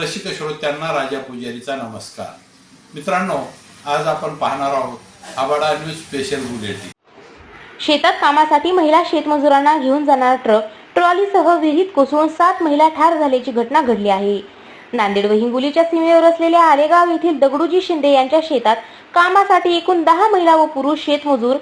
रसिक श्रोत्यांना राजा पुजारीचा नमस्कार. मित्रांनो आज आपण पाहणार आहोत आबाडा न्यूज स्पेशल बुलेटिन. शेतात कामासाठी महिला शेतमजुरांना घेऊन जाणारा ट्रक ट्रॉलीसह विहिरीत कोसळून सात महिला ठार झाल्याची घटना घडली आहे. नांदेड व हिंगोलीच्या सीमेवर असलेल्या आलेगाव येथील दगडूजी शिंदे यांच्या शेतात कामासाठी एकूण दहा महिला व पुरुष शेतमजूर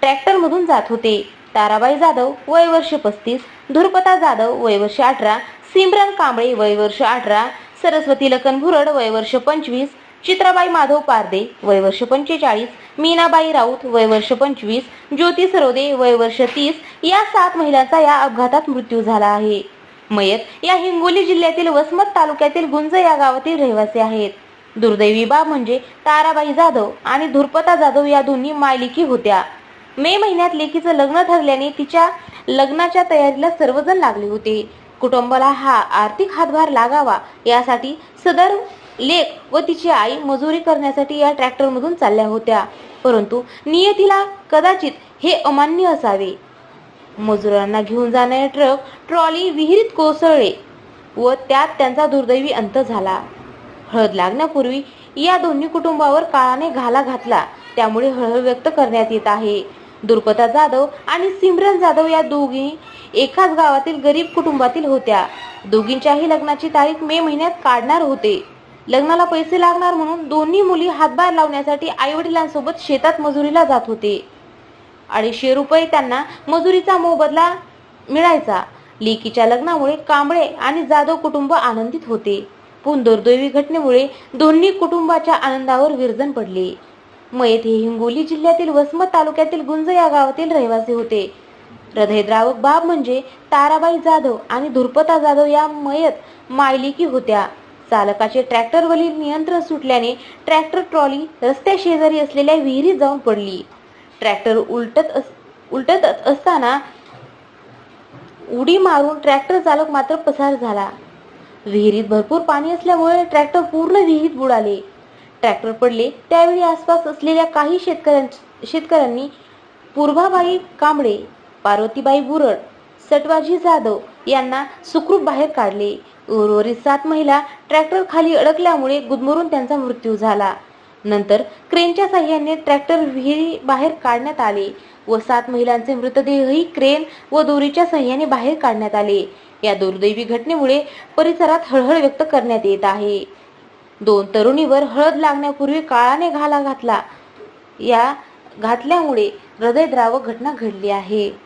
ट्रॅक्टरमधून जात होते. ताराबाई जाधव वय वर्ष पस्तीस धुरपता जाधव वय वर्ष अठरा सिमरन कांबळे वय वर्ष अठरा सरस्वती लखन भुरड वय वर्ष पंचवीस. चित्राबाई माधव पारदे वय वर्ष पंचेचाळीस. मीनाबाई राऊत वय वर्ष पंचवीस. ज्योती सरोदे वय वर्ष तीस. या सात महिलांचा या अपघातात मृत्यू झाला आहे. मयत या हिंगोली जिल्ह्यातील वसमत तालुक्यातील गुंज या गावातील रहिवासी आहेत. दुर्दैवी बाब म्हणजे ताराबाई जाधव आणि धुरपता जाधव या दोन्ही मायलिकी होत्या. मे महिन्यात लेकीचं लग्न ठरल्याने तिच्या लग्नाच्या तयारीला सर्वजण लागले होते. कुटुंबाला हा आर्थिक हातभार लागावा यासाठी सदर लेख व तिची आई मजुरी करण्यासाठी या ट्रॅक्टरमधून चालल्या होत्या. परंतु नियतीला कदाचित हे अमान्य असावे. मजुरांना घेऊन जाणारे ट्रक ट्रॉली विहिरीत कोसळले व त्यात त्यांचा दुर्दैवी अंत झाला. हळद लागण्यापूर्वी या दोन्ही कुटुंबावर काळाने घाला घातला. त्यामुळे हळहळ व्यक्त करण्यात येत आहे. दुर्पता जाधव आणि सिमरन जाधव या दोघी एकाच गावातील गरीब कुटुंबातील होत्या. दोघींच्याही लग्नाची तारीख मे महिन्यात काढणार होते. लग्नाला पैसे लागणार म्हणून दोन्ही मुली हातभार लावण्यासाठी आई वडिलांसोबत शेतात मजुरीला जात होते. अडीचशे रुपये त्यांना मजुरीचा मोबदला मिळायचा. लेकीच्या लग्नामुळे कांबळे आणि जाधव कुटुंब आनंदित होते. पण दुर्दैवी घटनेमुळे दोन्ही कुटुंबाच्या आनंदावर विरजन पडले. मयत हे हिंगोली जिल्ह्यातील वसमत तालुक्यातील गुंज या गावातील रहिवासी होते. हृदयद्रावक बाब म्हणजे ताराबाई जाधव आणि धुरपता जाधव या मयत मायलिकी होत्या. चालकाचे ट्रॅक्टरवरील नियंत्रण सुटल्याने ट्रॅक्टर ट्रॉली रस्त्या शेजारी असलेल्या विहिरीत जाऊन पडली. ट्रॅक्टर उलटत अस उलटत असताना उडी मारून ट्रॅक्टर चालक मात्र पसार झाला. विहिरीत भरपूर पाणी असल्यामुळे ट्रॅक्टर पूर्ण विहिरीत बुडाले. ट्रॅक्टर पडले त्यावेळी आसपास असलेल्या काही शेतकऱ्यां शेतकऱ्यांनी पूर्वाबाई कांबळे पार्वतीबाई बुरड सटवाजी जाधव यांना सुखरूप बाहेर काढले. उर्वरित सात महिला ट्रॅक्टर खाली अडकल्यामुळे गुदमरून त्यांचा मृत्यू झाला. नंतर क्रेनच्या साह्याने ट्रॅक्टर विहिरी बाहेर काढण्यात आले व सात महिलांचे मृतदेहही क्रेन व दोरीच्या साह्याने बाहेर काढण्यात आले. या दुर्दैवी घटनेमुळे परिसरात हळहळ व्यक्त करण्यात येत आहे. दोन तरुणीवर हळद लागण्यापूर्वी काळाने घाला घातला. या घातल्यामुळे हृदयद्रावक घटना घडली आहे.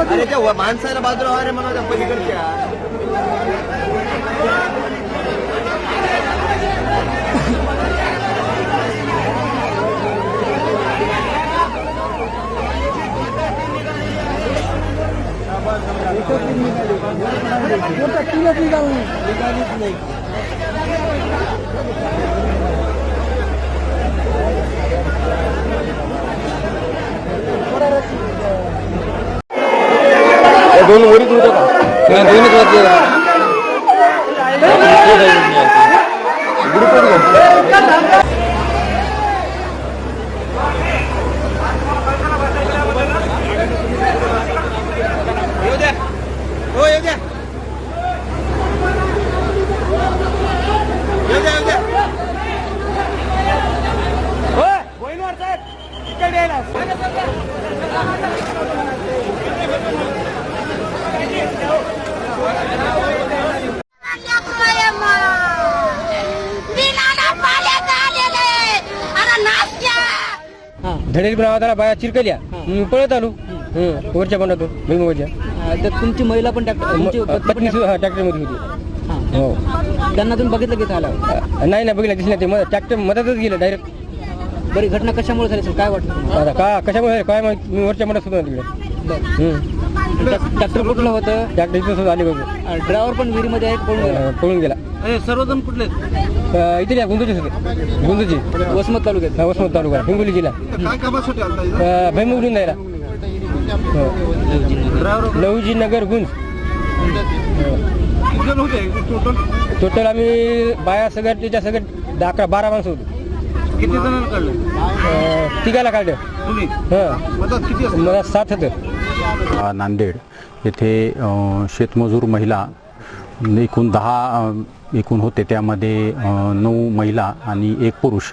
अरे त्या माणसाला बाजूला अरे म्हणा त्या पलीकडच्या. दोन वरीच होतं का दोनच वाजले धडेल पण आवाज आला बाया चिरकल्या. मी पळत आलो. हं, वरच्या बनातून भुईमुगाच्या अं, तर तुमची महिला पण ट्रॅक्टर तुमची पत्नी पण पत्नी सुद्धा ट्रॅक्टरमध्ये होती. हां. हो. त्यांना तुम्ही बघितलं की झालं? अ, नाही ना बघितलं दिसलं ते मग ट्रॅक्टर मधातच गेलं डायरेक्ट बरी घटना कशामुळे झाली असेल काय वाटतं तुम्हाला? आता का कशामुळे झालं? काय माहीत? मी वरच्या मनात सुद्धा तिकडे. हं. ट्रॅक्टर कुठलं होतं? ट्रॅक्टर इथं सुद्धा आले बघू. ड्रायव्हर पण विहिरीमध्ये आहे पळून गेला. अ, पळून गेला? अरे सर्वजण कुठले अ, इथे गुंदूचे होते गुंदूची वसमत तालुक्यात. वसमत तालुका हिंगोली जिल्हा. काय कामासाठी आलता भैमुगडून जायला. ड्रायव्हर लहुजी नगर गुंज. किती जण होते टोटल टोटल आम्ही बाया सगळ्यात त्याच्या सगळ्यात दहा अकरा बारा माणसं होतो. किती जणांना काढलं? अ, तिघाला काढलं. तुम्ही? हां. मदत किती असते मला सात होतं. नांदेड. येथे शेतमजूर महिला एकूण दहा एकूण होते. त्यामध्ये नऊ महिला आणि एक पुरुष.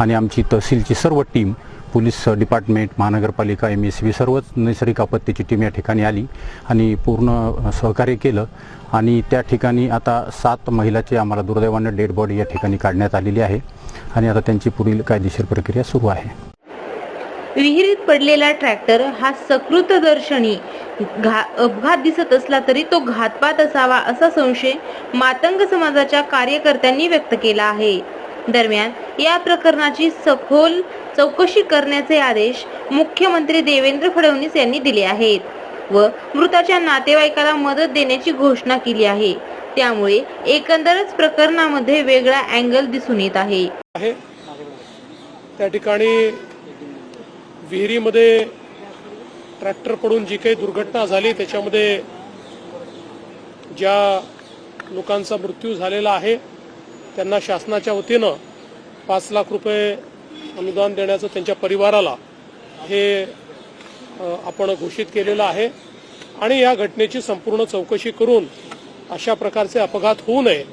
आणि आमची तहसीलची सर्व टीम पोलीस डिपार्टमेंट महानगरपालिका एम एस बी सर्वच नैसर्गिक आपत्तीची टीम या ठिकाणी आली आणि पूर्ण सहकार्य केलं. आणि त्या ठिकाणी आता सात महिलाची आम्हाला दुर्दैवानं डेड बॉडी या ठिकाणी काढण्यात आलेली आहे. आणि आता त्यांची पुढील कायदेशीर प्रक्रिया सुरू आहे. विहिरीत पडलेला ट्रॅक्टर हा सकृतदर्शनी घा अपघात दिसत असला तरी तो घातपात असावा असा संशय मातंग समाजाच्या कार्यकर्त्यांनी व्यक्त केला आहे. दरम्यान या प्रकरणाची सखोल चौकशी करण्याचे आदेश मुख्यमंत्री देवेंद्र फडणवीस यांनी दिले आहेत व मृताच्या नातेवाईकाला मदत देण्याची घोषणा केली आहे. त्यामुळे एकंदरच प्रकरणामध्ये वेगळा अँगल दिसून येत आहे. त्या ठिकाणी विहिरीमध्ये ट्रॅक्टर पडून जी काही दुर्घटना झाली त्याच्यामध्ये ज्या लोकांचा मृत्यू झालेला आहे त्यांना शासनाच्या वतीनं पाच लाख रुपये अनुदान देण्याचं त्यांच्या परिवाराला हे आपण घोषित केलेलं आहे. आणि या घटनेची संपूर्ण चौकशी करून अशा प्रकारचे अपघात होऊ नये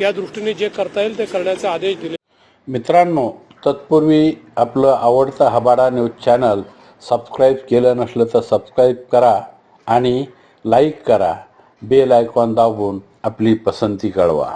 या दृष्टीने जे करता येईल ते करण्याचे आदेश दिले. मित्रांनो तत्पूर्वी आपलं आवडतं हबाडा न्यूज चॅनल सबस्क्राईब केलं नसलं तर सबस्क्राईब करा आणि लाईक करा. बेल आयकॉन दाबून आपली पसंती कळवा.